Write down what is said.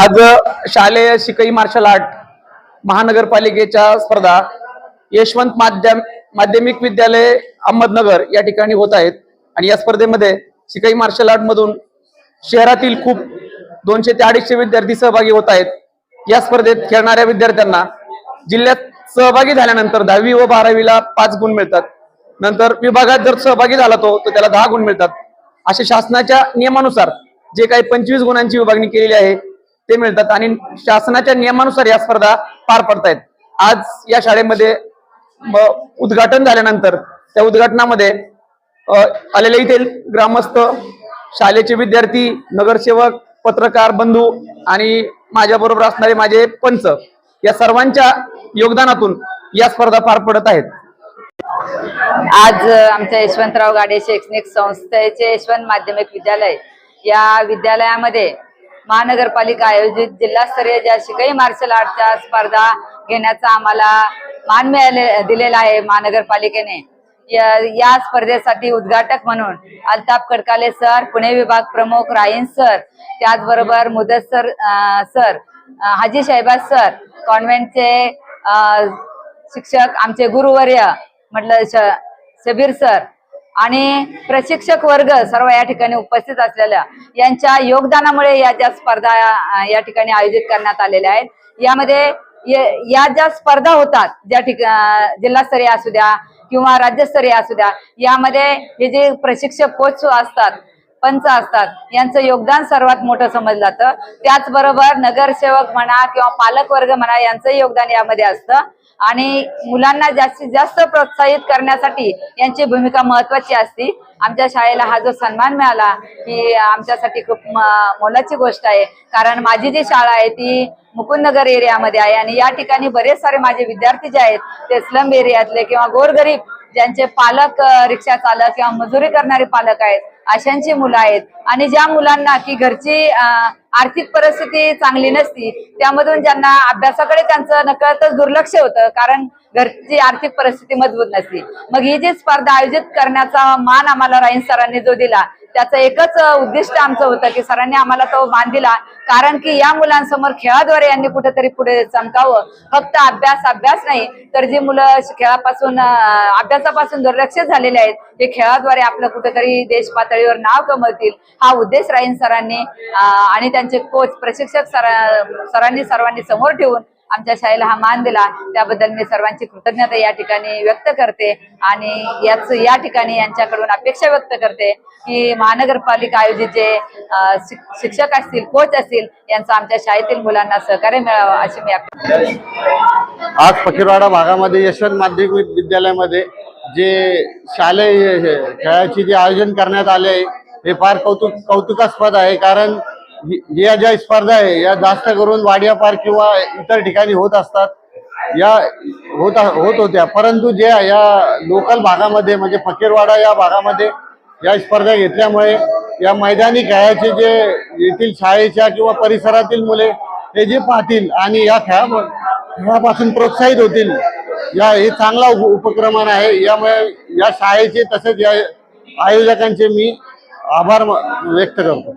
आज शालेय शिकई marshal art महानगरपालिकेच्या स्पर्धा यशवंत माध्यम माध्यमिक विद्यालय अहमदनगर या ठिकाणी होत आहेत. आणि या स्पर्धेमध्ये शिकाई मार्शल आर्ट मधून शहरातील खूप दोनशे ते अडीचशे विद्यार्थी सहभागी होत आहेत. या स्पर्धेत खेळणाऱ्या विद्यार्थ्यांना जिल्ह्यात सहभागी झाल्यानंतर दहावी व बारावीला पाच गुण मिळतात. नंतर विभागात जर सहभागी झाला तो तर त्याला दहा गुण मिळतात. असे शासनाच्या नियमानुसार जे काही पंचवीस गुणांची विभागणी केलेली आहे ते मिळतात आणि शासनाच्या नियमानुसार या स्पर्धा पार पडतायत. आज या शाळेमध्ये उद्घाटन झाल्यानंतर त्या उद्घाटनामध्ये आलेले इथे ग्रामस्थ शाळेचे विद्यार्थी नगरसेवक पत्रकार बंधू आणि माझ्याबरोबर असणारे माझे पंच या सर्वांच्या योगदानातून या स्पर्धा पार पडत आहेत. आज आमच्या यशवंतराव गाडे शैक्षणिक संस्थेचे यशवंत माध्यमिक विद्यालय या विद्यालयामध्ये महानगरपालिका आयोजित जिल्हास्तरीय ज्या शिकाई मार्शल आर्टच्या स्पर्धा घेण्याचा आम्हाला मान मिळाले दिलेला आहे महानगरपालिकेने. या या स्पर्धेसाठी उद्घाटक म्हणून अल्ताप कडकाले सर पुणे विभाग प्रमुख राहीन सर त्याचबरोबर मुदस्सर अ, सर हाजी शहबाज सर कॉन्व्हेंटचे अ, शिक्षक आमचे गुरुवर्य म्हटलं शबीर सर आणि प्रशिक्षक वर्ग सर्व या ठिकाणी उपस्थित असलेल्या यांच्या योगदानामुळे या ज्या स्पर्धा या ठिकाणी आयोजित करण्यात आलेल्या आहेत. यामध्ये या ज्या स्पर्धा होतात ज्या ठिकाणी जिल्हास्तरीय असू द्या किंवा राज्यस्तरीय असू द्या यामध्ये हे जे प्रशिक्षक कोच असतात पंच असतात. यांचं योगदान सर्वात मोठं समजलं जातं. त्याचबरोबर नगरसेवक म्हणा किंवा पालक वर्ग म्हणा यांचं योगदान यामध्ये असतं. आणि मुलांना जास्तीत जास्त प्रोत्साहित करण्यासाठी यांची भूमिका महत्वाची असते. आमच्या शाळेला हा जो सन्मान मिळाला ही आमच्यासाठी खूप मोलाची गोष्ट आहे. कारण माझी जी शाळा आहे ती मुकुंदनगर एरियामध्ये आहे. आणि या ठिकाणी बरेच सारे माझे विद्यार्थी जे आहेत ते स्लम एरियातले किंवा गोरगरीब ज्यांचे पालक रिक्षा चालक किंवा मजुरी करणारे पालक आहेत अशांची मुलं आहेत. आणि ज्या मुलांना की घरची आर्थिक परिस्थिती चांगली नसती त्यामधून ज्यांना अभ्यासाकडे त्यांचं नकळतच दुर्लक्ष होतं कारण घरची आर्थिक परिस्थिती मजबूत नसती. मग ही जी स्पर्धा आयोजित करण्याचा मान आम्हाला राईन सरांनी जो दिला त्याचं एकच उद्दिष्ट आमचं होतं की सरांनी आम्हाला तो मान दिला कारण की या मुलांसमोर खेळाद्वारे यांनी कुठेतरी पुढे चमकावं. फक्त अभ्यास अभ्यास नाही तर जी मुलं खेळापासून अभ्यासापासून दुर्लक्षित झालेले आहेत ते खेळाद्वारे आपलं कुठेतरी देश पातळीवर नाव कमवतील हा उद्देश राहीन सरांनी आणि त्यांचे कोच प्रशिक्षक सरा सरांनी सर्वांनी समोर ठेवून आमच्या शाळेला हा मान दिला. त्याबद्दल मी सर्वांची कृतज्ञता या ठिकाणी व्यक्त करते आणि याच या ठिकाणी यांच्याकडून अपेक्षा व्यक्त करते की महानगरपालिका आयोजित जे शिक्षक असतील कोच असतील यांचं आमच्या शाळेतील मुलांना सहकार्य मिळावं अशी मी अपेक्षा आज फकीरवाडा भागामध्ये यशवंत माध्यमिक विद्यालयामध्ये जे शालेय हे- खेळाचे जे आयोजन करण्यात आले आहे हे फार कौतुक कौतुकास्पद आहे. कारण या ज्या स्पर्धा आहे या जास्त करून वाडिया पार्क किंवा इतर ठिकाणी होत असतात. या होत होत होत्या. परंतु ज्या या लोकल भागामध्ये म्हणजे फकीरवाडा या भागामध्ये या स्पर्धा घेतल्यामुळे या मैदानी खेळाचे जे येथील शाळेच्या किंवा परिसरातील मुले हे जे पाहतील आणि या खेळा खेळापासून प्रोत्साहित होतील या हे चांगला उप- उपक्रम आहे. यामुळे या शाळेचे तसेच या आयोजकांचे मी आभार व्यक्त करतो.